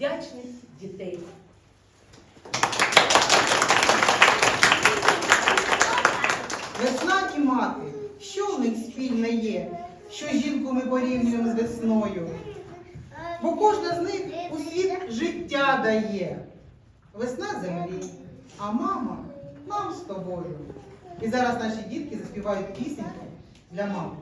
вдячних дітей. Весна і мати, що в них спільне є, що жінку ми порівнюємо з весною? Бо кожна з них у світ життя дає. Весна землі, а мама нам з тобою. І зараз наші дітки заспівають пісеньку для мами.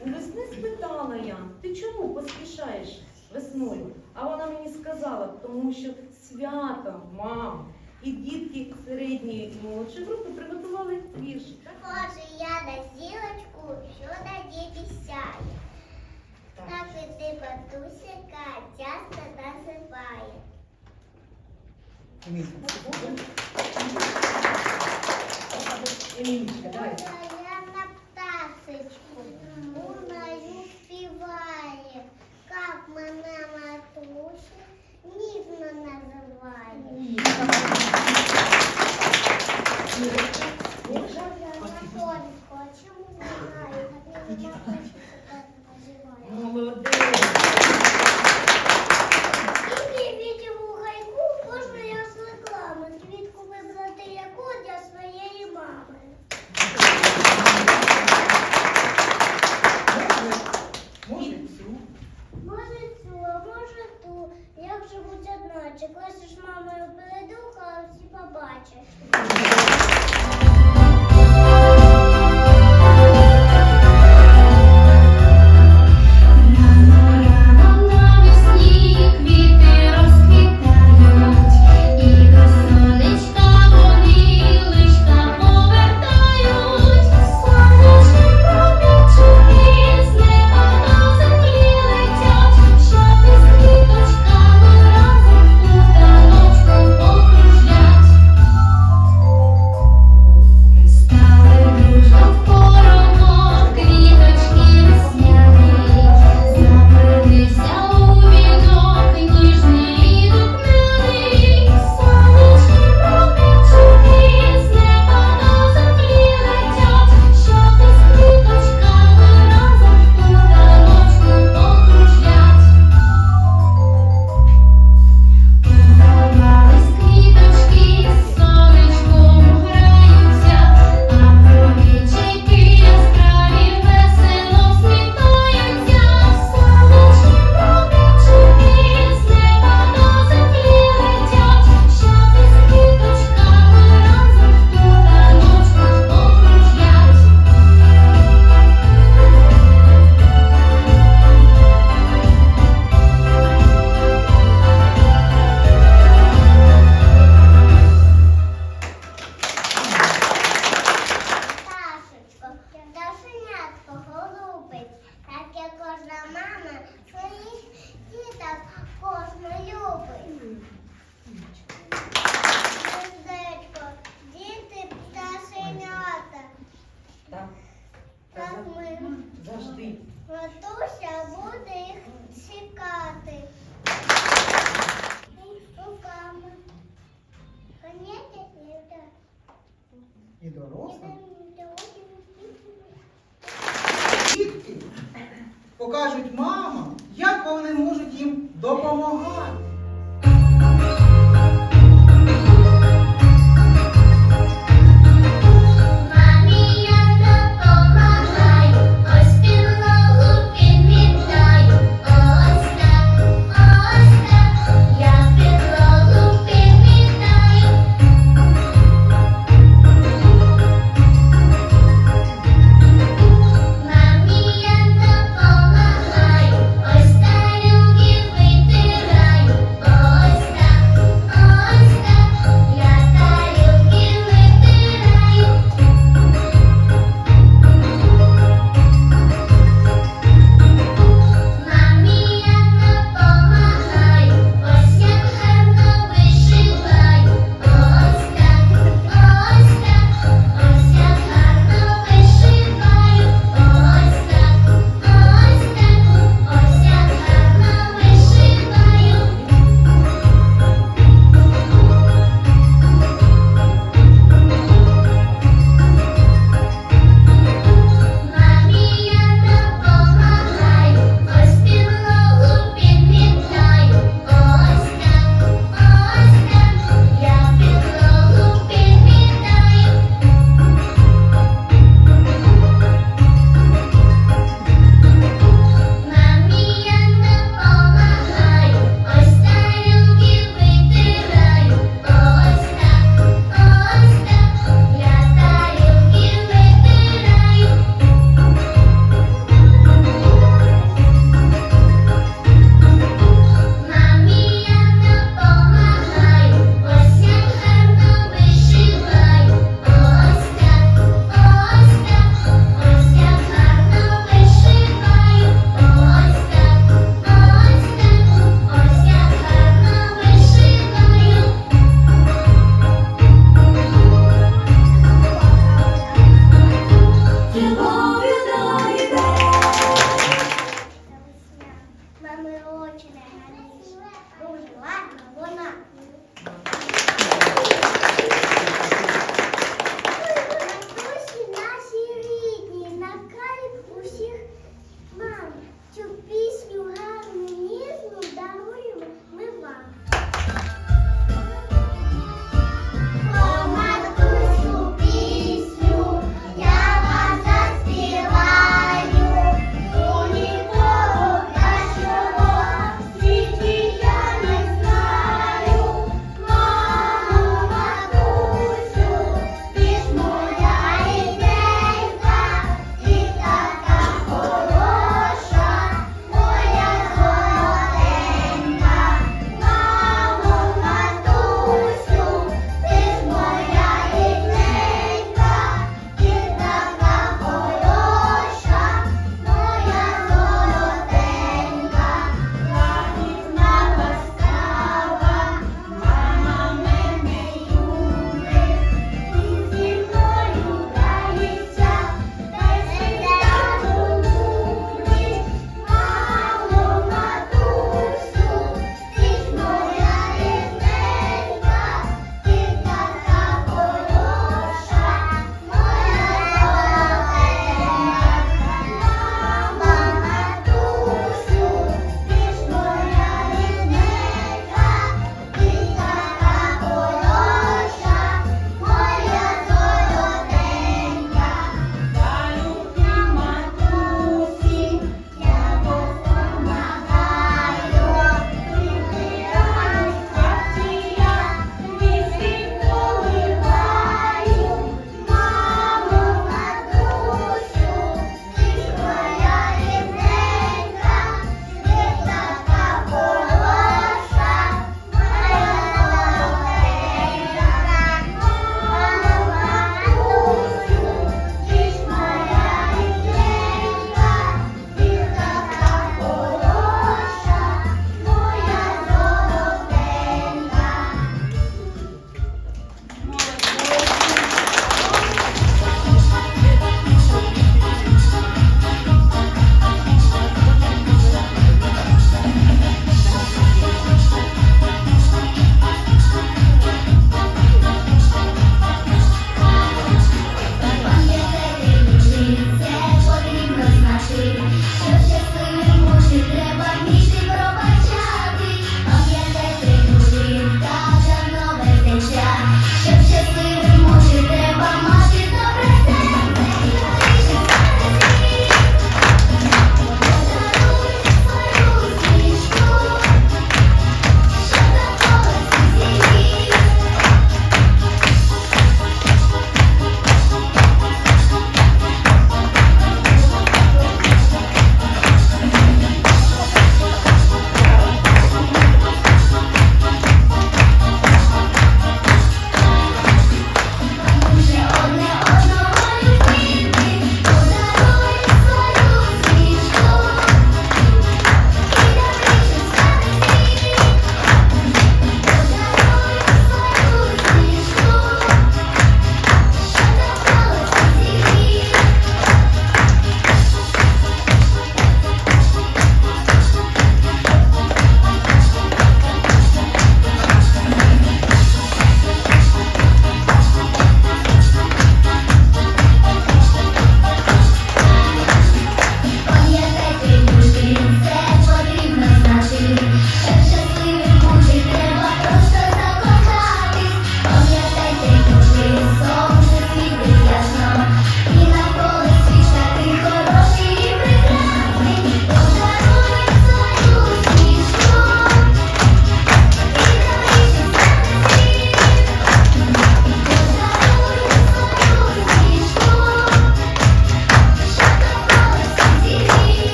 У весни спитала я, ти чому поспішаєш весною? А вона мені сказала, тому що свято, мам. І дітки середньої і молодшої групи приготували вірші. Боже, я на зілочку, що на небі сяє. Так і ти, матусяка, часто насипає. Давай. Я на птасочку, луною співає, как мене матуся ніжно називає. Може, я на полі хочемо знаю, а ти на матусю так називає.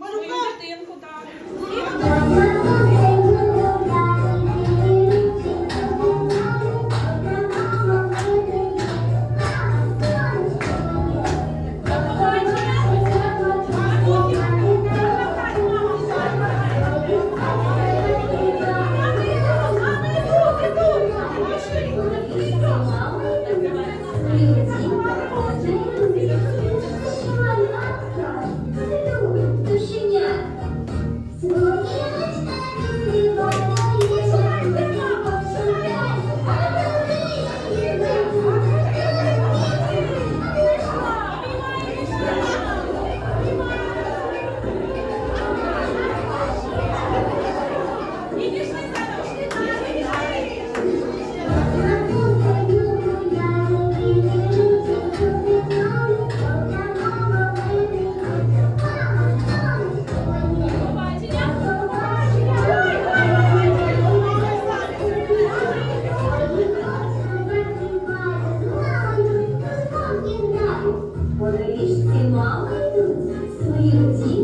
Mas não pode. Eu entendo. 自己。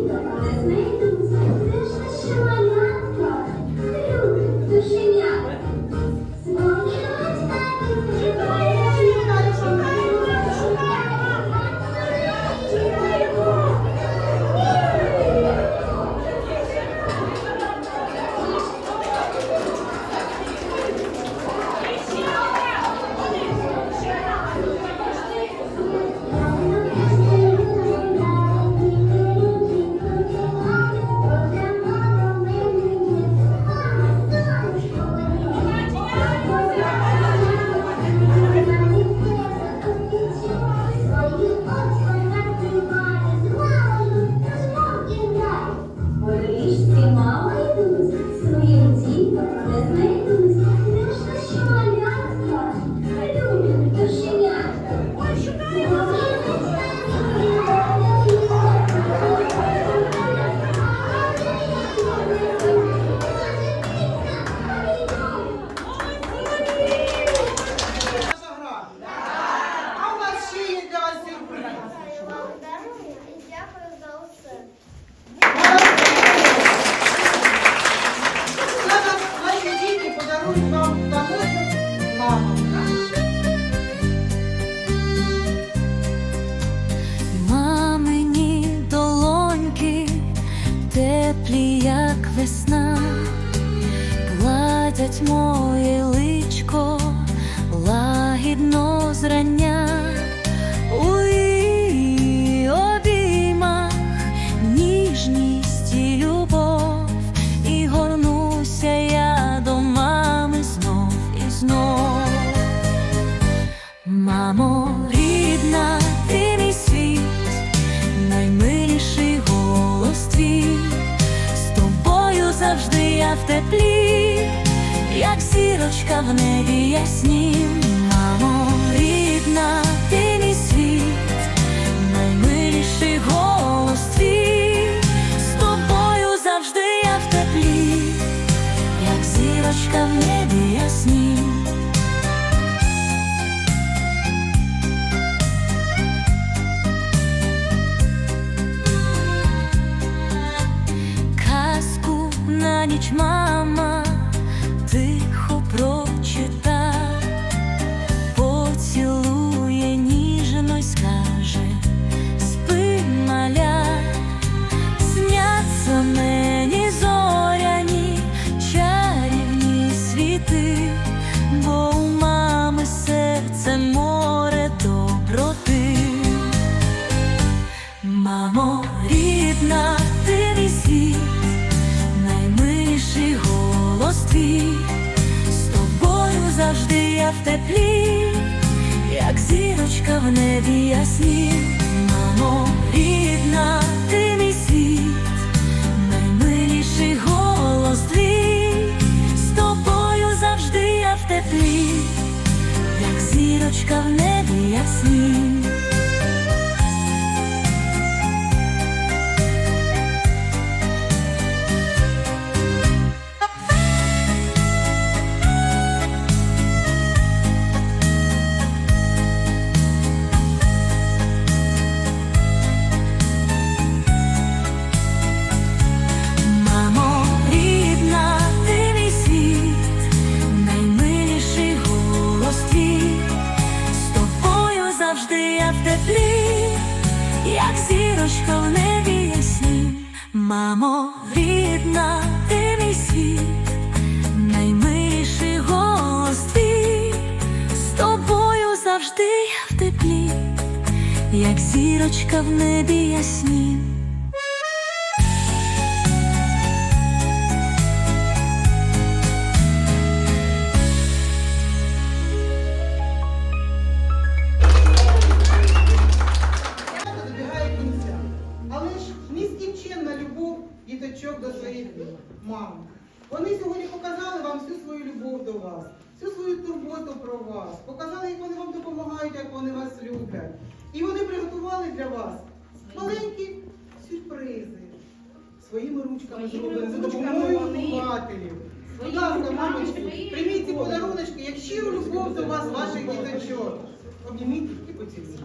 small точка в небі ясні. Казку на ніч має. Мамо, рідна ти мій світ, голос твій, з тобою завжди я в теплі, як зірочка в небі ясні, мамо, рідна ти мій світ, наймиліший голос твій, з тобою завжди я в теплі, як зірочка в небі ясні. Зірочка в небі ясні. Але ж нескінченна любов діточок до своїх мам. Вони сьогодні показали вам всю свою любов до вас, всю свою турботу про вас, показали, як вони вам допомагають, як вони вас люблять. І вони приготували для вас маленькі сюрпризи. Своїми ручками зроблені за допомогою вихователів. Будь ласка, мамочки, прийміть ці подаруночки, як щиру любов до вас, ваших діточок. Обніміть і поцілуйте.